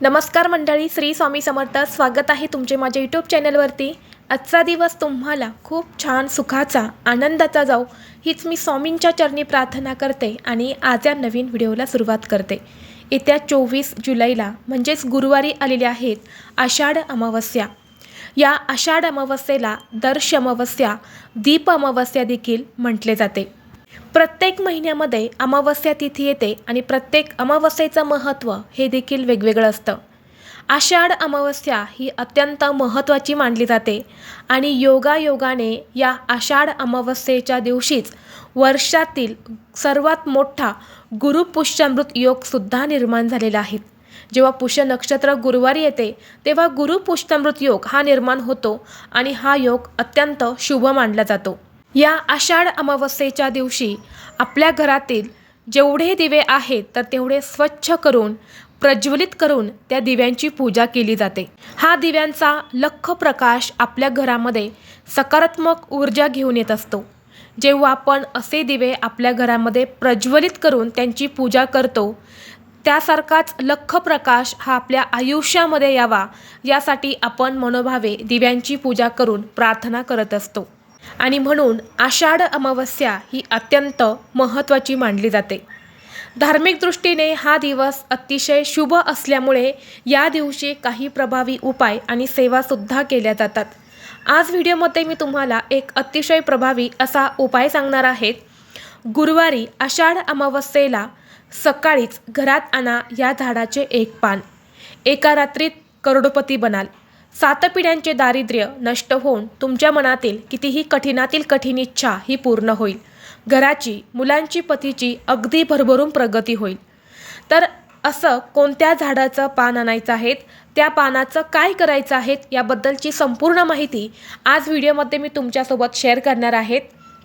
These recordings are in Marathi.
नमस्कार मंडळी श्री स्वामी समर्थ. स्वागत आहे तुमचे माझ्या यूट्यूब चॅनलवरती आजचा दिवस तुम्हाला खूप छान सुखाचा आनंदाचा जाऊ हीच मी स्वामींच्या चरणी प्रार्थना करते आणि आज या नवीन व्हिडिओला सुरुवात करते. येत्या चोवीस जुलैला म्हणजेच गुरुवारी आलेले आहेत आषाढ अमावस्या. या आषाढ अमावस्येला दर्श अमावस्या दीप अमावस्या देखील म्हटले जाते. प्रत्येक महिन्यामध्ये अमावस्या तिथी येते आणि प्रत्येक अमावस्येचं महत्त्व हे देखील वेगवेगळं असतं. आषाढ अमावस्या ही अत्यंत महत्त्वाची मानली जाते आणि योगायोगाने या आषाढ अमावस्येच्या दिवशीच वर्षातील सर्वात मोठा गुरुपुष्यामृत योगसुद्धा निर्माण झालेला आहे. जेव्हा पुष्य नक्षत्र गुरुवारी येते तेव्हा गुरुपुष्यामृत योग हा निर्माण होतो आणि हा योग अत्यंत शुभ मानला जातो. या आषाढ अमावस्येच्या दिवशी आपल्या घरातील जेवढे दिवे आहेत तर तेवढे स्वच्छ करून प्रज्वलित करून त्या दिव्यांची पूजा केली जाते. हा दिव्यांचा लख प्रकाश आपल्या घरामध्ये सकारात्मक ऊर्जा घेऊन येत असतो. जेव्हा आपण असे दिवे आपल्या घरामध्ये प्रज्वलित करून त्यांची पूजा करतो त्यासारखाच लख प्रकाश हा आपल्या आयुष्यामध्ये यावा यासाठी आपण मनोभावे दिव्यांची पूजा करून प्रार्थना करत असतो. आणि म्हणून आषाढ अमावस्या ही अत्यंत महत्त्वाची मानली जाते. धार्मिक दृष्टीने हा दिवस अतिशय शुभ असल्यामुळे या दिवशी काही प्रभावी उपाय आणि सेवासुद्धा केल्या जातात. आज व्हिडिओमध्ये मी तुम्हाला एक अतिशय प्रभावी असा उपाय सांगणार आहे. गुरुवारी आषाढ अमावस्येला सकाळीच घरात आणा या झाडाचे एक पान. एका रात्रीत करोडपती बनाल. सात पिढ्यांचे दारिद्र्य नष्ट होऊन तुमच्या मनातील कितीही कठीणातील कठीण इच्छा ही पूर्ण होईल. घराची मुलांची पतीची अगदी भरभरून प्रगती होईल. तर असं कोणत्या झाडाचं पान आणायचं आहेत? त्या पानाचं काय करायचं आहेत? याबद्दलची संपूर्ण माहिती आज व्हिडिओमध्ये मी तुमच्यासोबत शेअर करणार आहेत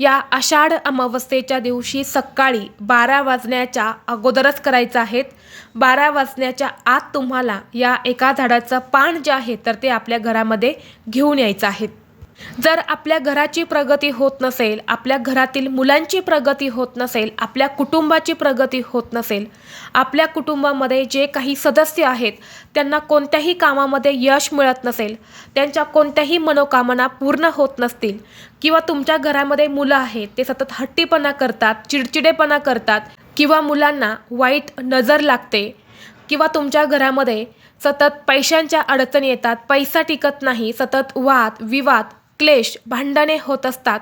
या आषाढ अमावस्येच्या दिवशी सकाळी बारा वाजण्याच्या अगोदरच करायचं आहेत. बारा वाजण्याच्या आत तुम्हाला या एका झाडाचं पान जे आहे तर ते आपल्या घरामध्ये घेऊन यायचं आहे जर आपल्या घराची प्रगती होत नसेल आपल्या घरातील मुलांची प्रगती होत नसेल आपल्या कुटुंबाची प्रगती होत नसेल आपल्या कुटुंबामध्ये जे काही सदस्य आहेत त्यांना कोणत्याही कामामध्ये यश मिळत नसेल त्यांच्या कोणत्याही मनोकामना पूर्ण होत नसतील किंवा तुमच्या घरामध्ये मुलं आहेत ते सतत हट्टीपणा करतात चिडचिडेपणा करतात किंवा मुलांना वाईट नजर लागते किंवा तुमच्या घरामध्ये सतत पैशांच्या अडचणी येतात पैसा टिकत नाही सतत वाद विवाद क्लेश भांडणे होत असतात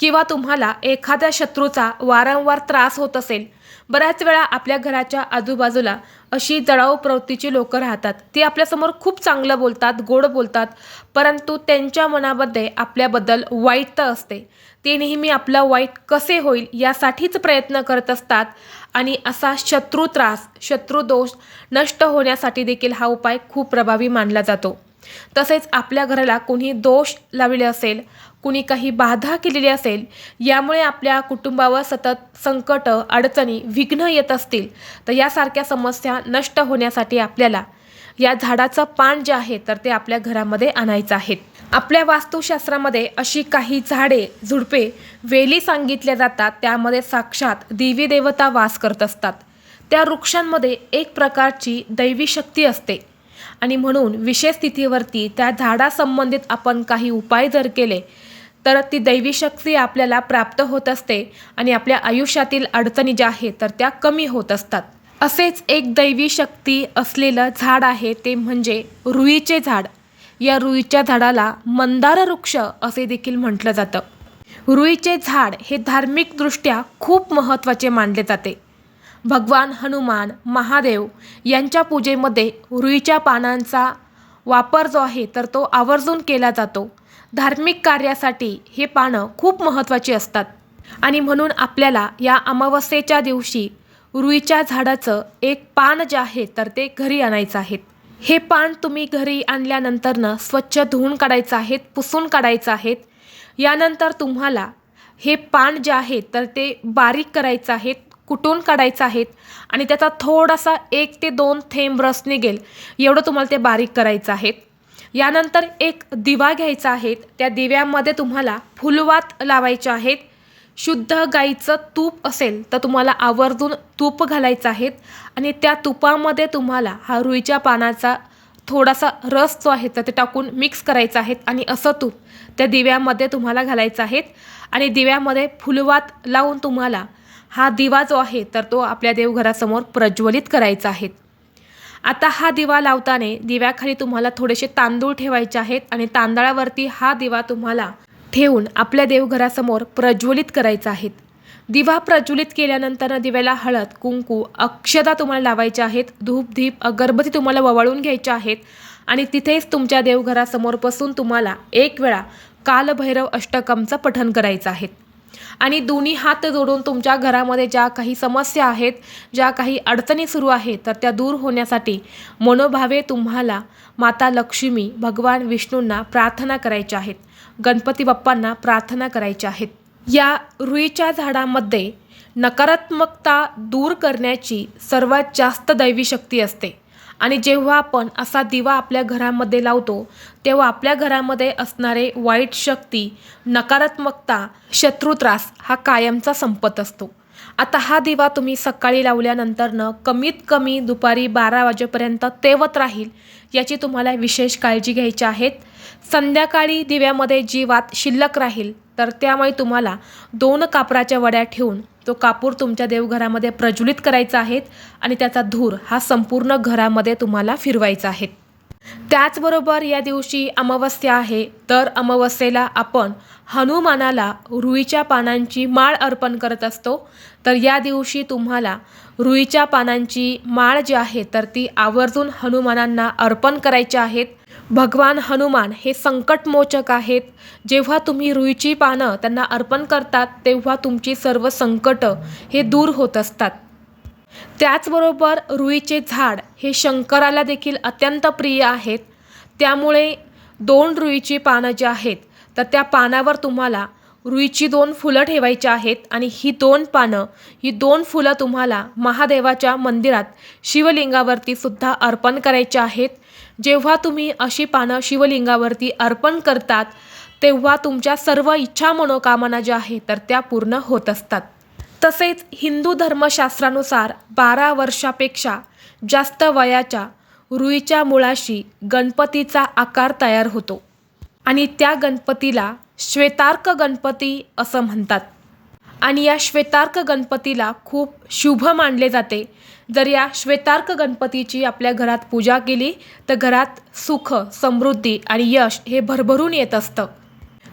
किंवा तुम्हाला एखाद्या शत्रूचा वारंवार त्रास होत असेल बऱ्याच वेळा आपल्या घराच्या आजूबाजूला अशी जळाऊ प्रवृत्तीची लोकं राहतात. ती आपल्यासमोर खूप चांगलं बोलतात गोड बोलतात परंतु त्यांच्या मनामध्ये आपल्याबद्दल वाईट तर असते. ते नेहमी आपलं वाईट कसे होईल यासाठीच प्रयत्न करत असतात आणि असा शत्रू त्रास शत्रू दोष नष्ट होण्यासाठी देखील हा उपाय खूप प्रभावी मानला जातो. तसेच आपल्या घराला कोणी दोष लावले असेल कुणी काही बाधा केलेली असेल यामुळे आपल्या कुटुंबावर सतत संकट अडचणी विघ्न येत असतील तर यासारख्या समस्या नष्ट होण्यासाठी आपल्याला या झाडाचं पान जे आहे तर ते आपल्या घरामध्ये आणायचं आहे. आपल्या वास्तुशास्त्रामध्ये अशी काही झाडे झुडपे वेली सांगितल्या जातात त्यामध्ये साक्षात देवी देवता वास करत असतात. त्या वृक्षांमध्ये एक प्रकारची दैवी शक्ती असते. आणि म्हणून विशेष स्थितीवरती त्या झाडासंबंधित आपण काही उपाय जर केले तर ती दैवी शक्ती आपल्याला प्राप्त होत असते आणि आपल्या आयुष्यातील अडचणी ज्या आहेत तर त्या कमी होत असतात. असेच एक दैवी शक्ती असलेलं झाड आहे ते म्हणजे रुईचे झाड. या रुईच्या झाडाला मंदार वृक्ष असे देखील म्हटलं जातं. रुईचे झाड हे धार्मिकदृष्ट्या खूप महत्त्वाचे मानले जाते. भगवान हनुमान महादेव यांच्या पूजेमध्ये रुईच्या पानांचा वापर जो आहे तर तो आवर्जून केला जातो. धार्मिक कार्यासाठी हे पानं खूप महत्त्वाची असतात. आणि म्हणून आपल्याला या अमावस्येच्या दिवशी रुईच्या झाडाचं एक पान जे आहे तर ते घरी आणायचं आहे. हे पान तुम्ही घरी आणल्यानंतरनं स्वच्छ धुवून काढायचं आहेत पुसून काढायचं आहेत यानंतर तुम्हाला हे पान जे आहे तर ते बारीक करायचं आहेत कुटून काढायचं आहेत? आणि त्याचा थोडासा एक ते दोन थेंब रस निघेल. एवढं तुम्हाला ते बारीक करायचं आहे यानंतर एक दिवा घ्यायचा आहे त्या दिव्यामध्ये तुम्हाला फुलवात लावायचे आहेत. शुद्ध गाईचं तूप असेल तर तुम्हाला आवर्जून तूप घालायचं आहे आणि त्या तुपामध्ये तुम्हाला हा रुईच्या पानाचा थोडासा रस जो आहे तर ते टाकून मिक्स करायचा आहे आणि असं तूप त्या दिव्यामध्ये तुम्हाला घालायचं आहे आणि दिव्यामध्ये फुलवात लावून तुम्हाला हा दिवा जो आहे तर तो आपल्या देवघरासमोर प्रज्वलित करायचा आहे. आता हा दिवा लावताना दिव्याखाली तुम्हाला थोडेसे तांदूळ ठेवायचे आहेत आणि तांदळावरती हा दिवा तुम्हाला ठेवून आपल्या देवघरासमोर प्रज्वलित करायचा आहे. दिवा प्रज्वलित केल्यानंतर दिव्याला हळद कुंकू अक्षदा तुम्हाला लावायच्या आहेत धूप धीप अगरबत्ती तुम्हाला ववाळून घ्यायच्या आहेत आणि तिथेच तुमच्या देवघरासमोर बसून तुम्हाला एक वेळा कालभैरव अष्टकमचं पठण करायचं आहे. आणि दोन्ही हात जोडून तुमच्या घरामध्ये ज्या काही समस्या आहेत ज्या काही अडचणी सुरू आहेत तर त्या दूर होण्यासाठी मनोभावे तुम्हाला माता लक्ष्मी भगवान विष्णूंना प्रार्थना करायच्या आहेत. गणपती बाप्पांना प्रार्थना करायच्या आहेत. या रुईच्या झाडामध्ये नकारात्मकता दूर करण्याची सर्वात जास्त दैवी शक्ती असते. आणि जेव्हा आपण असा दिवा आपल्या घरामध्ये लावतो तेव्हा आपल्या घरामध्ये असणारे वाईट शक्ती नकारात्मकता शत्रुत्रास हा कायमचा संपत असतो. आता हा दिवा तुम्ही सकाळी लावल्यानंतरनं कमीत कमी दुपारी बारा वाजेपर्यंत तेवत राहील याची तुम्हाला विशेष काळजी घ्यायची आहेत संध्याकाळी दिव्यामध्ये जी वात शिल्लक राहील तर त्यामुळे तुम्हाला दोन कापराच्या वड्या ठेवून तो कापूर तुमच्या देवघरामध्ये प्रज्वलित करायचा आहे आणि त्याचा धूर हा संपूर्ण घरामध्ये तुम्हाला फिरवायचा आहे. त्याचबरोबर या दिवशी अमावस्या आहे तर अमावस्येला आपण हनुमानाला रुईच्या पानांची माळ अर्पण करत असतो. तर या दिवशी तुम्हाला रुईच्या पानांची माळ जी आहे तर ती आवर्जून हनुमानांना अर्पण करायची आहेत. भगवान हनुमान हे संकटमोचक आहेत. जेव्हा तुम्ही रुईची पानं त्यांना अर्पण करतात तेव्हा तुमची सर्व संकटं हे दूर होत असतात. त्याचबरोबर रुईचे झाड हे शंकराला देखील अत्यंत प्रिय आहेत. त्यामुळे दोन रुईची पानं जी आहेत तर त्या पानावर तुम्हाला रुईची दोन फुलं ठेवायची आहेत आणि ही दोन पानं ही दोन फुलं तुम्हाला महादेवाच्या मंदिरात शिवलिंगावरती सुद्धा अर्पण करायची आहेत. जेव्हा तुम्ही अशी पानं शिवलिंगावरती अर्पण करतात तेव्हा तुमच्या सर्व इच्छा मनोकामना ज्या आहेत तर त्या पूर्ण होत असतात. तसेच हिंदू धर्मशास्त्रानुसार बारा वर्षापेक्षा जास्त वयाच्या रुईच्या मुळाशी गणपतीचा आकार तयार होतो आणि त्या गणपतीला श्वेतार्क गणपती असं म्हणतात. आणि या श्वेतार्क गणपतीला खूप शुभ मानले जाते. जर या श्वेतार्क गणपतीची आपल्या घरात पूजा केली तर घरात सुख समृद्धी आणि यश हे भरभरून येत असतं.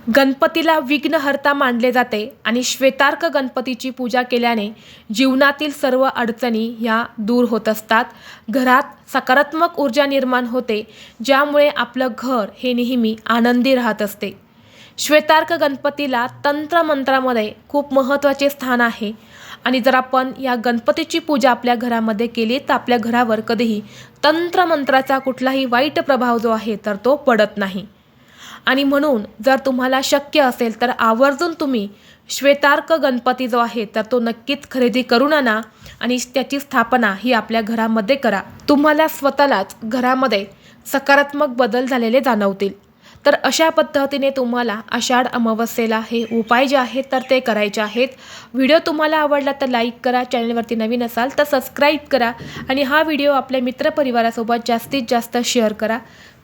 गणपतीला विघ्नहर्ता मानले जाते आणि श्वेतार्क गणपतीची पूजा केल्याने जीवनातील सर्व अडचणी ह्या दूर होत असतात. घरात सकारात्मक ऊर्जा निर्माण होते ज्यामुळे आपलं घर हे नेहमी आनंदी राहत असते. श्वेतार्क गणपतीला तंत्रमंत्रामध्ये खूप महत्त्वाचे स्थान आहे आणि जर आपण या गणपतीची पूजा आपल्या घरामध्ये केली तर आपल्या घरावर कधीही तंत्रमंत्राचा कुठलाही वाईट प्रभाव जो आहे तर तो पडत नाही. आणि म्हणून जर तुम्हाला शक्य असेल तर आवर्जून तुम्ही श्वेतार्क गणपती जो आहे तर तो नक्कीच खरेदी करून आणा आणि त्याची स्थापना ही आपल्या घरामध्ये करा. तुम्हाला स्वतःलाच घरामध्ये सकारात्मक बदल झालेले जाणवतील. तर अशा पद्धतीने तुम्हाला आषाढ अमावस्येला हे उपाय जे आहेत तर ते करायचे आहेत. व्हिडिओ तुम्हाला आवडला तर लाईक करा चॅनलवरती नवीन असाल तर सबस्क्राईब करा आणि हा व्हिडिओ आपल्या मित्रपरिवारासोबत जास्तीत जास्त शेअर करा.